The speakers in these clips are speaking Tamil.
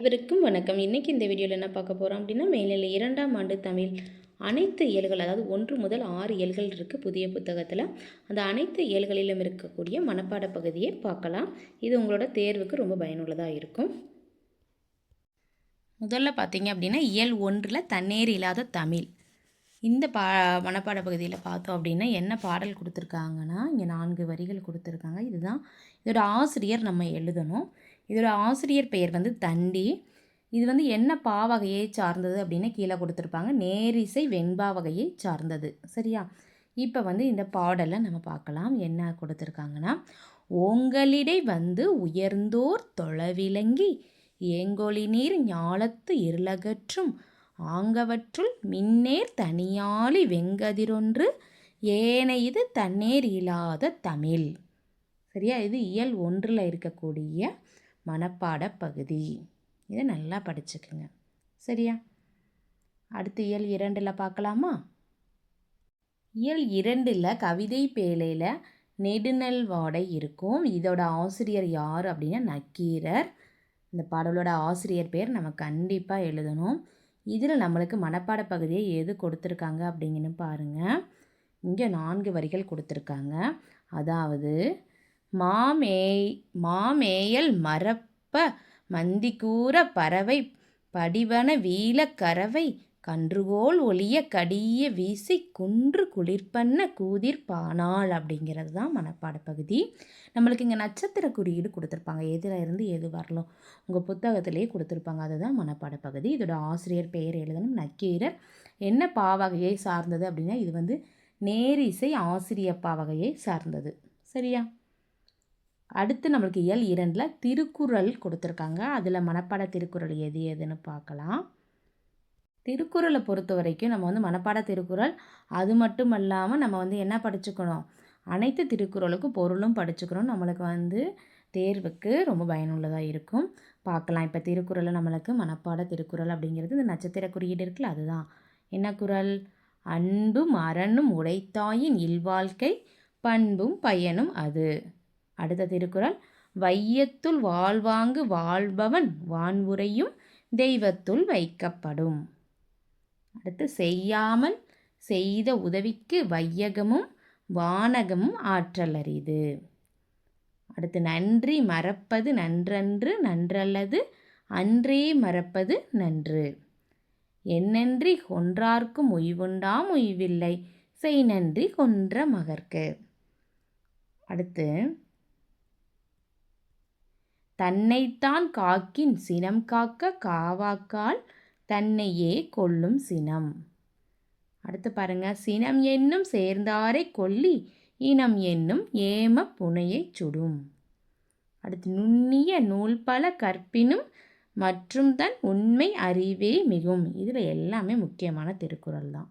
இவருக்கும் வணக்கம். இன்றைக்கி இந்த வீடியோவில் என்ன பார்க்க போகிறோம் அப்படின்னா மேல்நிலை இரண்டாம் ஆண்டு தமிழ் அனைத்து இயல்கள் அதாவது ஒன்று முதல் ஆறு இயல்கள் இருக்குது புதிய புத்தகத்தில். அந்த அனைத்து இயல்களிலும் இருக்கக்கூடிய மனப்பாட பகுதியை பார்க்கலாம். இது உங்களோட தேர்வுக்கு ரொம்ப பயனுள்ளதாக இருக்கும். முதல்ல பார்த்தீங்க அப்படின்னா இயல் ஒன்றில் தண்ணீர் இல்லாத தமிழ். இந்த பா மனப்பாட பகுதியில் பார்த்தோம் அப்படின்னா என்ன பாடல் கொடுத்துருக்காங்கன்னா இங்கே நான்கு வரிகள் கொடுத்துருக்காங்க. இதுதான் இதோட ஆசிரியர் நம்ம எழுதணும். இதோட ஆசிரியர் பெயர் வந்து தண்டி. இது வந்து என்ன பா வகையை சார்ந்தது அப்படின்னு கீழே கொடுத்துருப்பாங்க. நேரிசை வெண்பா வகையை சார்ந்தது. சரியா? இப்போ வந்து இந்த பாடலை நம்ம பார்க்கலாம். என்ன கொடுத்துருக்காங்கன்னா உங்களிடை வந்து உயர்ந்தோர் தொலைவிலங்கி ஏங்கொழி நீர் ஞாலத்து இருளகற்றும் ஆங்கவற்றுள் மின்னேர் தனியாளி வெங்கதிரொன்று ஏனையது தண்ணீர் இல்லாத தமிழ். சரியா? இது இயல் ஒன்றில் இருக்கக்கூடிய மனப்பாட பகுதி. இதை நல்லா படிச்சுக்குங்க. சரியா? அடுத்து இயல் இரண்டில் பார்க்கலாமா? இயல் இரண்டில் கவிதை பேழையில் நெடுநெல் வாடை இருக்கும். இதோட ஆசிரியர் யார் அப்படின்னா நக்கீரர். இந்த பாடலோட ஆசிரியர் பேர் நம்ம கண்டிப்பாக எழுதணும். இதில் நம்மளுக்கு மனப்பாட பகுதியை எது கொடுத்துருக்காங்க அப்படிங்கன்னு பாருங்கள் இங்கே நான்கு வரிகள் கொடுத்துருக்காங்க. அதாவது மாமேய் மாமேயல் மரப்ப மந்திக்கூற பறவை படிவன வீல கறவை கன்றுகோல் ஒளிய கடிய வீசி குன்று குளிர்பண்ண கூதிர் பானாள் அப்படிங்கிறது தான் மனப்பாட பகுதி. நம்மளுக்கு இங்கே நட்சத்திர குறியீடு கொடுத்துருப்பாங்க. எதில் இருந்து எது வரலாம் உங்கள் புத்தகத்திலே கொடுத்துருப்பாங்க. அதுதான் மனப்பாட பகுதி. இதோட ஆசிரியர் பெயர் எழுதணும். நக்கீரர். என்ன பாவகையை சார்ந்தது அப்படின்னா இது வந்து நேரிசை ஆசிரியப்பா வகையை சார்ந்தது. சரியா? அடுத்து நம்மளுக்கு இயல் இரண்டில் திருக்குறள் கொடுத்துருக்காங்க. அதில் மனப்பாட திருக்குறள் எது எதுன்னு பார்க்கலாம். திருக்குறளை பொறுத்த வரைக்கும் நம்ம வந்து மனப்பாட திருக்குறள் அது மட்டும் இல்லாமல் நம்ம வந்து என்ன படிச்சுக்கணும்? அனைத்து திருக்குறளுக்கும் பொருளும் படிச்சுக்கிறோம் நம்மளுக்கு வந்து தேர்வுக்கு ரொம்ப பயனுள்ளதாக இருக்கும். பார்க்கலாம். இப்போ திருக்குறளை நம்மளுக்கு மனப்பாட திருக்குறள் அப்படிங்கிறது இந்த நட்சத்திர குறியீடு இருக்குல்ல அதுதான். என்ன குரல் அன்பும் அரணும் உடைத்தாயின் இல்வாழ்க்கை பண்பும் பயனும் அது. அடுத்த திருக்குறள் வையத்துள் வாழ்வாங்கு வாழ்பவன் வான்வுரையும் தெய்வத்துள் வைக்கப்படும். அடுத்து செய்யாமல் செய்த உதவிக்கு வையகமும் வானகமும் ஆற்றல் அறிது அடுத்து நன்றி மறப்பது நன்றன்று நன்றல்லது அன்றே மறப்பது நன்று. என்னன்றி கொன்றார்க்கும் உய்வுண்டாம் உய்வில்லை செய் நன்றி கொன்ற மகர்க்கு அடுத்து தன்னைத்தான் காக்கின் சினம் காக்க காவாக்கால் தன்னையே கொல்லும் சினம். அடுத்து பாருங்க. சினம் என்னும் சேர்ந்தாரை கொல்லி இனம் என்னும் ஏம புனையைச் சுடும். அடுத்து நுண்ணிய நூல் பல கற்பினும் மற்றும் தன் உண்மை அறிவே மிகும். இதில் எல்லாமே முக்கியமான திருக்குறள் தான்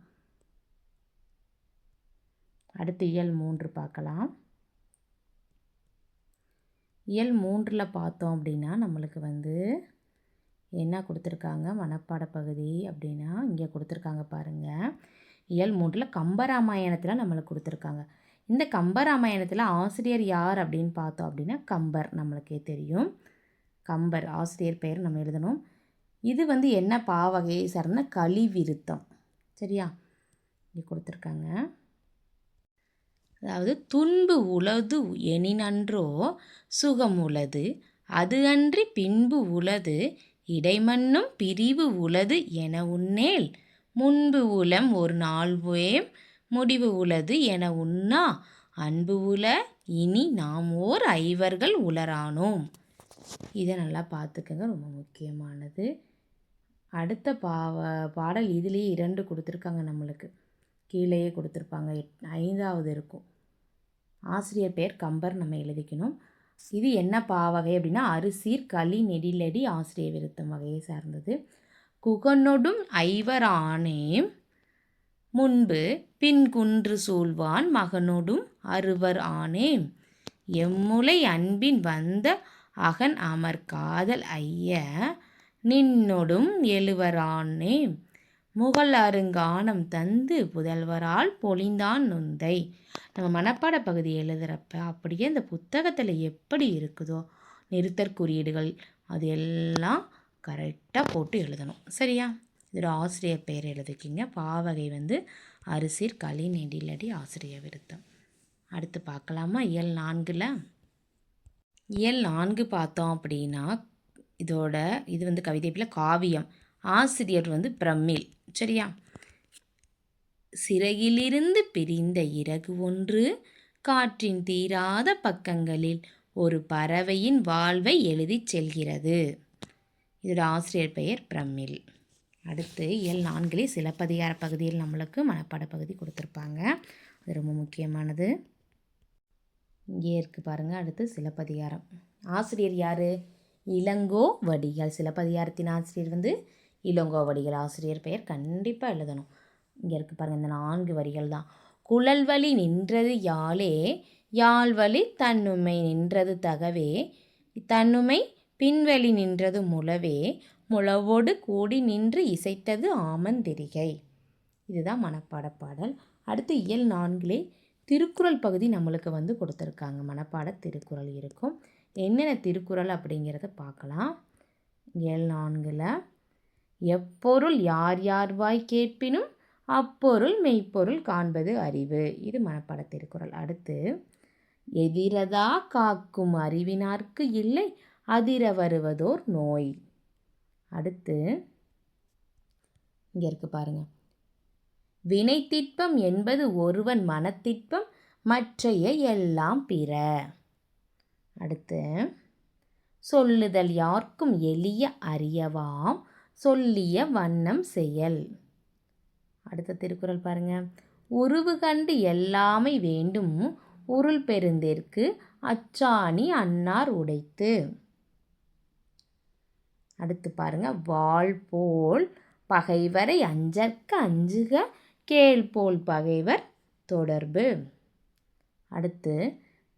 அடுத்து இயல் மூன்று பார்க்கலாம். இயல் மூன்றில் பார்த்தோம் அப்படின்னா நம்மளுக்கு வந்து என்ன கொடுத்துருக்காங்க? மனப்பாட பகுதி அப்படின்னா இங்கே கொடுத்துருக்காங்க பாருங்கள் இயல் மூன்றில் கம்பராமாயணத்தில் நம்மளுக்கு கொடுத்துருக்காங்க. இந்த கம்பராமாயணத்தில் ஆசிரியர் யார் அப்படின்னு பார்த்தோம் அப்படின்னா கம்பர் நம்மளுக்கே தெரியும். கம்பர் ஆசிரியர் பெயர் நம்ம எழுதணும். இது வந்து என்ன பாவகையை சார்ந்த கலிவிருத்தம். சரியா? இங்கே கொடுத்துருக்காங்க. அதாவது துன்பு உளது எனினன்றோ சுகம் உளது அது அன்றி பின்பு உளது இடைமன்னும் பிரிவு உளது என உன்னேல் முன்பு உளம் ஒரு நாள்வேம் முடிவு உளது என உண்ணா அன்பு உல இனி நாம் ஓர் ஐவர்கள் உளரானோம். இதை நல்லா பார்த்துக்கங்க ரொம்ப முக்கியமானது. அடுத்த பாவ பாடல் இதுலேயே இரண்டு கொடுத்துருக்காங்க நம்மளுக்கு. கீழேயே கொடுத்துருப்பாங்க ஐந்தாவது இருக்கும். ஆசிரியர் பெயர் கம்பர் நம்ம எழுதிக்கணும். இது என்ன பாவகை அப்படின்னா அரிசீர் களி நெடிலடி ஆசிரியர் விருத்தம் வகையை சார்ந்தது. குகனொடும் ஐவரானே முன்பு பின் குன்று சூழ்வான் மகனொடும் அறுவர் ஆனே. எம்முலை அன்பின் வந்த அகன் அமர் காதல் ஐய நின்னொடும் எழுவரானே முகல் அருங்கானம் தந்து புதல்வரால் பொழிந்தான் நுந்தை. நம்ம மனப்பாட பகுதி எழுதுகிறப்ப அப்படியே இந்த புத்தகத்தில் எப்படி இருக்குதோ நிறுத்தற் குறியீடுகள் அது எல்லாம் கரெக்டாக போட்டு எழுதணும். சரியா? இதோட ஆசிரியர் பெயர் எழுதிக்கிங்க பாவகை வந்து அரிசிர் களி நெடிலடி ஆசிரியர் விருத்தம். அடுத்து பார்க்கலாமா? இயல் நான்கில்? இயல் நான்கு பார்த்தோம் அப்படின்னா இதோட இது வந்து கவிதைப்பில் காவியம். ஆசிரியர் வந்து பிரமிழ் சரியா? சிறகிலிருந்து பிரிந்த இறகு ஒன்று காற்றின் தீராத பக்கங்களில் ஒரு பறவையின் வாழ்வை எழுதிச் செல்கிறது. இதோட ஆசிரியர் பெயர் பிரமிழ் அடுத்து இயல் நான்கிலே சிலப்பதிகார பகுதியில் நம்மளுக்கு மனப்பாட பகுதி கொடுத்துருப்பாங்க. அது ரொம்ப முக்கியமானது. இங்கே இருக்குது பாருங்கள் அடுத்து சிலப்பதிகாரம். ஆசிரியர் யார்? இளங்கோ வடிகள் சிலப்பதிகாரத்தின் ஆசிரியர் வந்து இளங்கோ வடிகள் ஆசிரியர் பெயர் கண்டிப்பாக எழுதணும். இங்கே இருக்குது பாருங்கள் இந்த நான்கு வரிகள் தான். குழல் வழி நின்றது யாழே யாழ் வழி தன்னுமை நின்றது தகவே தன்னுமை பின்வழி நின்றது முழவே முழவோடு கூடி நின்று இசைத்தது ஆமந்திரிகை இதுதான் மனப்பாட பாடல். அடுத்து இயல் நான்கிலே திருக்குறள் பகுதி நம்மளுக்கு வந்து கொடுத்துருக்காங்க. மனப்பாட திருக்குறள் இருக்கும். என்னென்ன திருக்குறள் அப்படிங்கிறத பார்க்கலாம். இயல் நான்கில் எப்பொருள் யார் யார் வாய் கேட்பினும் அப்பொருள் மெய்ப்பொருள் காண்பது அறிவு. இது மனப்பாட திருக்குறள் அடுத்து எதிரதா காக்கும் அறிவினார்க்கு இல்லை அதிர வருவதோர் நோய். அடுத்து இங்கே இருக்கு பாருங்க. வினைத்திட்பம் என்பது ஒருவன் மனத்திட்பம் மற்றைய எல்லாம் பிற. அடுத்து சொல்லுதல் யார்க்கும் எளிய அறியவாம் சொல்லிய வண்ணம் செயல். அடுத்த திருக்குறள் பாருங்க. உருவு கண்டு எல்லாமை வேண்டும் உருள் பெருந்திற்கு அச்சாணி அன்னார் உடைத்து. அடுத்து பாருங்க. வாள் போல் பகைவரை அஞ்சற்க அஞ்சுக கேள் போல் பகைவர் தொடர்பு. அடுத்து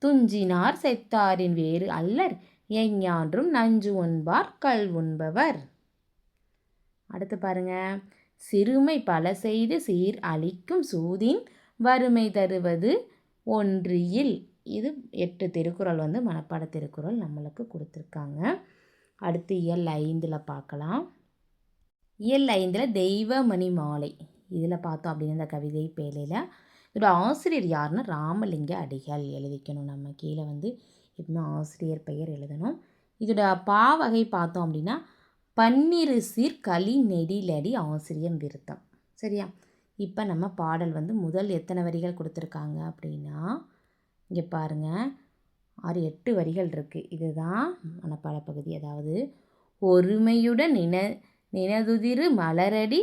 துஞ்சினார் செத்தாரின் வேறு அல்லர் எஞ்ஞான்றும் நஞ்சு உண்பார் கல் உண்பவர். அடுத்து பாருங்க. சிறுமை பல செய்து சீர் அளிக்கும் சூதின் வறுமை தருவது ஒன்றியில். இது எட்டு திருக்குறள் வந்து மனப்பாட திருக்குறள் நம்மளுக்கு கொடுத்துருக்காங்க. அடுத்து இயல் ஐந்தில் பார்க்கலாம். இயல் ஐந்தில் தெய்வமணி மாலை. இதில் பார்த்தோம் அப்படின்னு இந்த கவிதை பேலையில் இதோட ஆசிரியர் யாருன்னா ராமலிங்க அடிகள் எழுதிக்கணும். நம்ம கீழே வந்து எப்பவுமே ஆசிரியர் பெயர் எழுதணும். இதோட பாவகை பார்த்தோம் அப்படின்னா பன்னிரு சீர் களி நெடிலடி ஆசிரியம் விருத்தம். சரியா? இப்போ நம்ம பாடல் வந்து முதல் எத்தனை வரிகள் கொடுத்துருக்காங்க அப்படின்னா இங்கே பாருங்கள் ஆறு எட்டு வரிகள் இருக்குது இதுதான் மனப்பாட பகுதி அதாவது ஒருமையுடன் நின நினதுதிரு மலரடி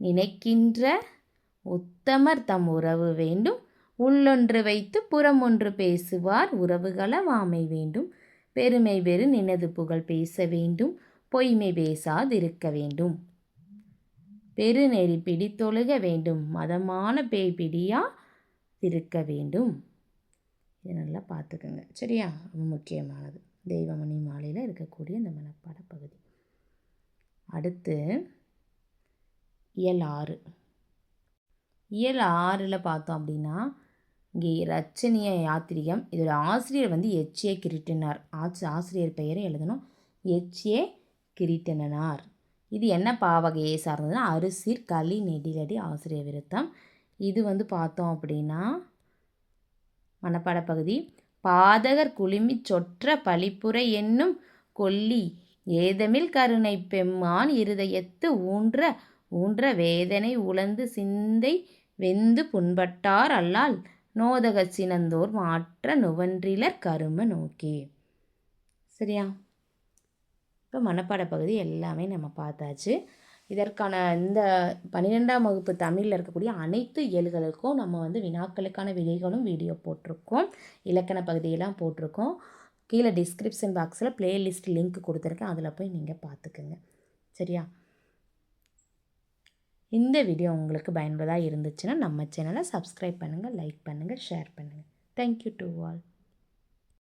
நினைக்கின்ற உத்தமர் தம் உறவு வேண்டும். உள்ளொன்று வைத்து புறம் ஒன்று பேசுவார். உறவுகள வாமை வேண்டும். பெருமை பெரு நினது புகழ் பேச வேண்டும். பொய்மை பேசாதிருக்க வேண்டும். பெருநெறி பிடித்தொழுக வேண்டும். மதமான பேய் பிடியா இருக்க வேண்டும். இது நல்லா பார்த்துக்கோங்க. சரியா? ரொம்ப முக்கியமானது. தெய்வமணி மாலையில் இருக்கக்கூடிய இந்த மனப்பாட பகுதி. அடுத்து இயல் ஆறு. இயல் ஆறில் பார்த்தோம் அப்படின்னா இங்கே ரச்சனிய யாத்திரிகம் இதோட ஆசிரியர் வந்து எச்ஏ கிரிட்டினார். ஆச்சு ஆசிரியர் பெயரை எழுதணும். எச்ஏ கிரீட்டனார் இது என்ன பாவகையை சார்ந்ததுன்னா அரிசிர் களி நெடிலடி ஆசிரிய விருத்தம். இது வந்து பார்த்தோம் அப்படின்னா மனப்பாட பகுதி. பாதகர் குளிமி சொற்ற பழிப்புரை என்னும் கொல்லி ஏதமில் கருணை பெம்மான் இருதயத்து ஊன்ற ஊன்ற வேதனை உழந்து சிந்தை வெந்து புண்பட்டார் அல்லால் நோதக சினந்தோர் மாற்ற நுவன்றிலர் கரும நோக்கி. சரியா? இப்போ மனப்பாட பகுதி எல்லாமே நம்ம பார்த்தாச்சு. இதற்கான இந்த பன்னிரெண்டாம் வகுப்பு தமிழில் இருக்கக்கூடிய அனைத்து இயல்களுக்கும் நம்ம வந்து வினாக்களுக்கான விடைகளும் வீடியோ போட்டிருக்கோம். இலக்கண பகுதியெல்லாம் போட்டிருக்கோம். கீழே டிஸ்கிரிப்ஷன் பாக்ஸில் ப்ளேலிஸ்ட் லிங்க் கொடுத்துருக்கேன். அதில் போய் நீங்கள் பார்த்துக்குங்க. சரியா? இந்த வீடியோ உங்களுக்கு பயனுள்ளதாக இருந்துச்சுன்னா நம்ம சேனலை சப்ஸ்கிரைப் பண்ணுங்கள் லைக் பண்ணுங்கள் ஷேர் பண்ணுங்கள் தேங்க்யூ டு ஆல்